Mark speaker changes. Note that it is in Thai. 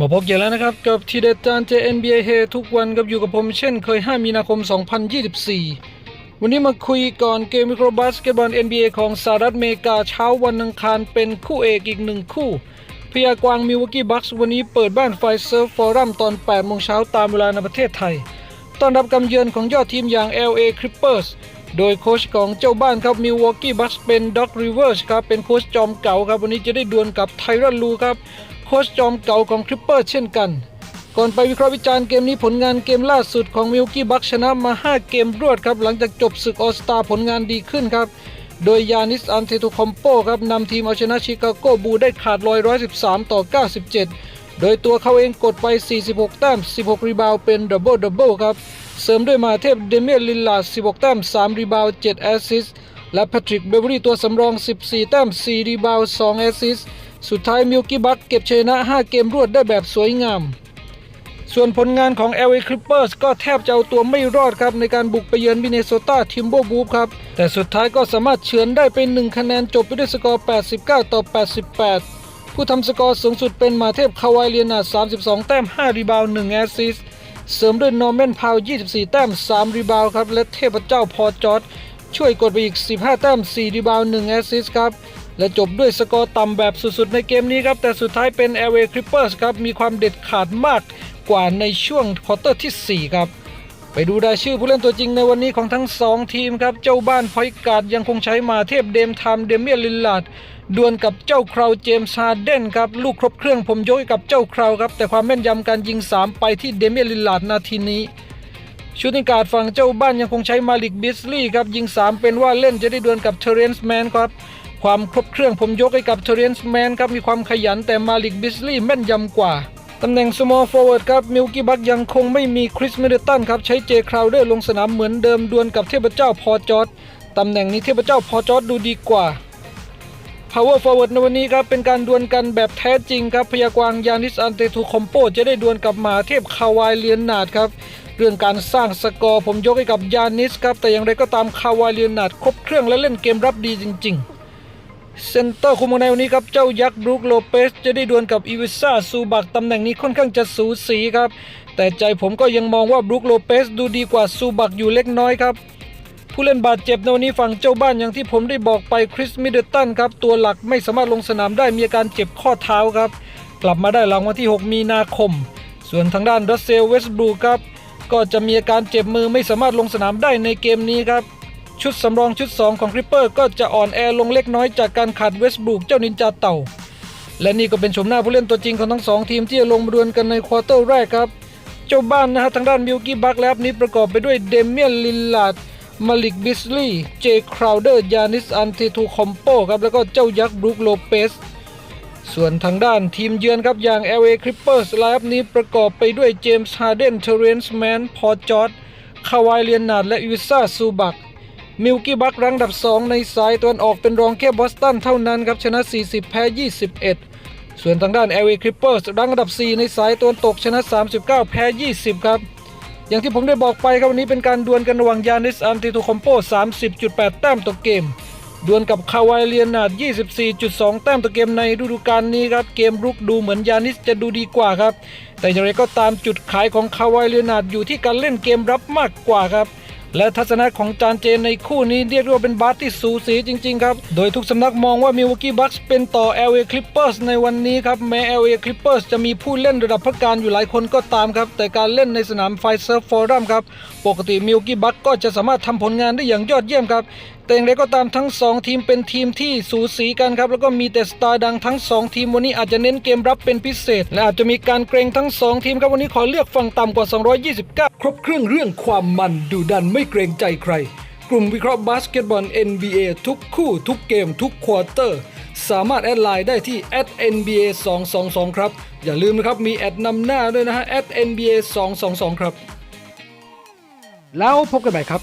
Speaker 1: มาพบกันแล้วนะครับกับทีเด็ดจาน JNBA เฮทุกวันกับอยู่กับผมเช่นเคย 5 มีนาคม 2024 วันนี้มาคุยก่อนเกมวิเครบาสเกตบอล NBA ของสหรัฐอเมริกาเช้าวันอังคารเป็นคู่เอกอีกหนึ่งคู่พยากวางมิวว k กี้บัคส์วันนี้เปิดบ้านไฟเซิร์ฟฟอรัมตอน 8 โมงเช้าตามเวลาในประเทศไทย ต้อนรับกำเยือนของยอดทีมอย่าง LA Clippers โดยโค้ชของเจ้าบ้านครับมิวว k กี้บัคส์เป็นด็อกริเวอร์สครับเป็นโค้ชจอมเก่าครับวันนี้จะได้ดวลกับไทรอนลูครับ โค้ชจอมเก่าของ Clippers เช่นกัน ก่อนไปวิเคราะห์วิจารณ์เกมนี้ผลงานเกมล่าสุดของมิลกี้บัคชนะมา 5 เกมรวดครับ หลังจากจบศึกออสตาผลงานดีขึ้นครับ โดยยานิสอันเทโตคอมโปครับนำทีมเอาชนะชิคาโกบูได้ขาดลอย 113 ต่อ 97 โดยตัวเขาเองกดไป 46 แต้ม 16 รีบาวเป็นดับเบิลดับเบิลครับเสริมด้วยมาเทพเดเมียนลิลลาร์ด16 แต้ม 3 รีบาว 7 แอสซิสและแพทริกเบเวอรี่ตัวสำรอง 14 แต้ม 4 รีบาว 2 แอสซิส สุดท้ายมิลกี้บัคเก็บชนะ 5 เกมรวดได้แบบสวยงาม ส่วนผลงานของ LA Clippers ก็แทบจะเอาตัวไม่รอดครับ ในการบุกไปเยือนมินเนโซตาทิมโบบูฟครับ แต่สุดท้ายก็สามารถเฉือนได้เป็น 1 คะแนนจบไปด้วยสกอร์ 89 ต่อ 88 ผู้ทำสกอร์สูงสุดเป็นมาเทพคาวายเลียนา 32 แต้ม 5 รีบาว 1 แอสซิสเสริมด้วยนอร์แมนพาว 24 แต้ม 3 รีบาวครับ และเทพเจ้าพอจอร์ดช่วยกดไปอีก 15 แต้ม 4 รีบาว 1 แอสซิสครับ และจบด้วยสกอร์ต่ำแบบสุด ๆ ในเกมนี้ครับ แต่สุดท้ายเป็น LA Clippers ครับ มีความเด็ดขาดมากกว่าในช่วงควอเตอร์ที่ 4 ครับ ไปดูรายชื่อผู้เล่นตัวจริงในวันนี้ของทั้ง 2 ทีมครับ เจ้าบ้านพอยต์การ์ดยังคงใช้มาเทพเดมไทม์เดเมียลิลลาดดวลกับเจ้าคราวเจมส์ฮาร์เดนครับ ลูกครบเครื่องผมยกกับเจ้าคราวครับ แต่ความแม่นยำการยิง 3 ไปที่เดเมียลิลลาดนาทีนี้ชูติการ์ดฝั่งเจ้าบ้านยังคงใช้มาลิกบิสลีย์ครับยิง 3 เป็นว่าเล่นจะได้ดวลกับเทเรนส์แมนครับ ความครบเครื่องผมยกให้กับเทเรนส์แมนครับมีความขยันแต่มาลิกบิสลีย์แม่นยำกว่าตำแหน่ง small forward ครับมิลกี้บักยังคงไม่มีคริสมิดเดิลตันครับใช้เจคราวเดอร์ลงสนามเหมือนเดิมดวลกับเทพเจ้าพอจอร์ดตำแหน่งนี้เทพเจ้าพอจอร์ดดูดีกว่า Power Forward ในวันนี้ครับเป็นการดวลกันแบบแท้จริงครับพยากวางยานิสอันเตทูคอมโปจะได้ดวลกับหมาเทพคาวายเลียนนาดครับเรื่องการสร้างสกอร์ผมยกให้กับยานิสครับแต่อย่างไรก็ตามคาวายเลียนนาดครบเครื่องและเล่นเกมรับดีจริง ๆ เซนเตอร์คุมในวันนี้ครับ เจ้ายักษ์บรูคโลเปสจะได้ดวลกับอีวิซ่าซูบักตำแหน่งนี้ค่อนข้างจะสูสีครับ แต่ใจผมก็ยังมองว่าบรูคโลเปสดูดีกว่าซูบักอยู่เล็กน้อยครับ ผู้เล่นบาดเจ็บในวันนี้ฝั่งเจ้าบ้านอย่างที่ผมได้บอกไปคริสมิดเดิลตันครับ ตัวหลักไม่สามารถลงสนามได้มีอาการเจ็บข้อเท้าครับ กลับมาได้หลังวันที่ 6 มีนาคม ส่วนทางด้านรัสเซลเวสบรูครับก็จะมีอาการเจ็บมือไม่สามารถลงสนามได้ในเกมนี้ครับ ชุดสำรองชุด 2 ของคริปเปอร์ก็จะอ่อนแอลงเล็กน้อยจากการขาดเวสบรูกเจ้านินจาเต่า และนี่ก็เป็นชมหน้าผู้เล่นตัวจริงของทั้งสองทีมที่จะลงมาดวลกันในควอเตอร์แรกครับ เจ้าบ้านนะฮะทางด้านมิลกี้บัคและนี้ประกอบไปด้วยเดเมียนลิลลาดมาลิกบิสลีย์เจคราวเดอร์ยานิสอันเททูคอมโปครับแล้วก็เจ้ายักษ์บรูคโลเปสส่วนทางด้านทีมเยือนครับอย่าง LA Clippers ไลฟ์นี้ประกอบไปด้วยเจมส์ฮาร์เดนเทเรนส์แมนพอจอร์ดคาวายเลียนนาดและอิวิซ่าซูบัก มิลกี้บัครั้งอันดับ 2 ในสายตะวันออกเป็นรองแค่บอสตันเท่านั้นครับชนะ 40 แพ้ 21 ส่วนทางด้าน LA Clippers รั้งอันดับ 4 ในสายตะวันตกชนะ 39 แพ้ 20 ครับ อย่างที่ผมได้บอกไปครับวันนี้เป็นการดวลกันระหว่างยานิสอันติโตคอมโป 30.8 แต้มต่อเกม ดวลกับคาวายเลียนาด 24.2 แต้มต่อเกมในฤดูกาลนี้ครับ เกมรุกดูเหมือนยานิสจะดูดีกว่าครับ แต่อย่างไรก็ตามจุดขายของคาวายเลียนาดอยู่ที่การเล่นเกมรับมากกว่าครับ และทัศนะของจานเจนในคู่นี้เรียกว่าเป็นบาสที่สูสีจริง ๆ ครับ โดยทุกสำนักมองว่ามิลวอกกี้บัคส์เป็นต่อ LA Clippers ในวันนี้ครับ แม้ LA Clippers จะมีผู้เล่นระดับพักการอยู่หลายคนก็ตามครับ แต่การเล่นในสนามไฟเซอร์ฟอรัมครับ ปกติมิลวอกกี้บัคก็จะสามารถทำผลงานได้อย่างยอดเยี่ยมครับแต่อย่างไรก็ตามทั้ง 2 ทีมเป็นทีมที่สูสีกันครับแล้วก็มีแต่สไตล์ดังทั้ง 2 ทีมวันนี้อาจจะเน้นเกมรับเป็นพิเศษ และอาจจะมีการเกรงทั้ง 2 ทีมครับวันนี้ขอเลือกฝั่งต่ำกว่า 229 ครบเครื่องเรื่องความมันดูดันไม่เกรงใจใคร กลุ่มวิเคราะห์บาสเกตบอล NBA ทุกคู่ ทุกเกม ทุกควอเตอร์ สามารถแอดไลน์ได้ที่ @nba 222ครับอย่าลืมนะครับมีแอดนำหน้าด้วยนะฮะ @nba 222ครับแล้วพบกันใหม่ครับ